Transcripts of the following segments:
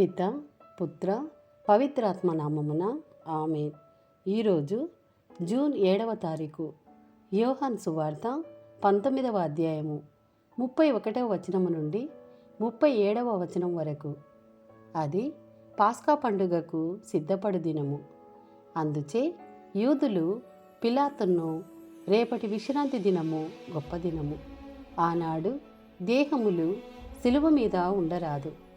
పిత పుత్ర పవిత్రాత్మ నామమున ఆమె ఈరోజు జూన్ ఏడవ తారీఖు యోహాన్ సువార్త పంతొమ్మిదవ అధ్యాయము ముప్పై ఒకటవ వచనము నుండి ముప్పై ఏడవ వచనం వరకు. అది పాస్కా పండుగకు సిద్ధపడు దినము. అందుచే యూదులు పిలాతును రేపటి విశ్రాంతి దినము గొప్ప దినము. ఆనాడు దేహములు సిలువ మీద ఉండరాదు.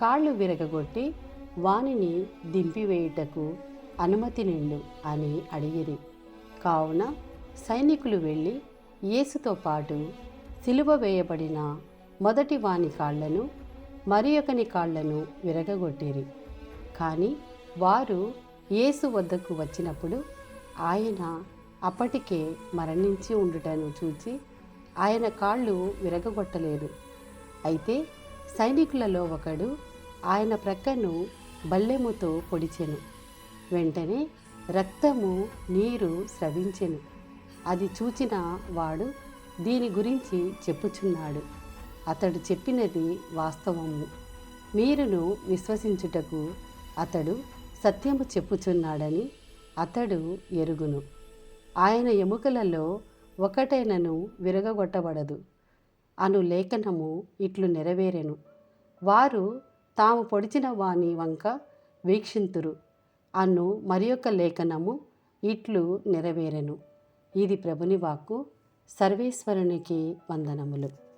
కాళ్ళు విరగగొట్టి వానిని దింపివేయుటకు అనుమతి నిండు అని అడిగిరి. కావున సైనికులు వెళ్ళి యేసుతో పాటు సిలువ వేయబడిన మొదటి వాని కాళ్ళను మరి ఒకని కాళ్ళను విరగగొట్టిరి. కానీ వారు యేసు వద్దకు వచ్చినప్పుడు ఆయన అప్పటికే మరణించి ఉండుటను చూచి ఆయన కాళ్ళు విరగగొట్టలేదు. అయితే సైనికులలో ఒకడు ఆయన ప్రక్కను బల్లెముతో పొడిచెను. వెంటనే రక్తము నీరు స్రవించెను. అది చూచిన వాడు దీని గురించి చెప్పుచున్నాడు. అతడు చెప్పినది వాస్తవము. మీరును విశ్వసించుటకు అతడు సత్యము చెప్పుచున్నాడని అతడు ఎరుగును. ఆయన ఎముకలలో ఒకటైనను విరగగొట్టబడదు. అను లేఖనము ఇట్లు నెరవేరెను. వారు తాము పొడిచిన వాని వంక వీక్షింతురు. అను మరి యొక్క లేఖనము ఇట్లు నెరవేరెను. ఇది ప్రభుని వాక్కు. సర్వేశ్వరునికి వందనములు.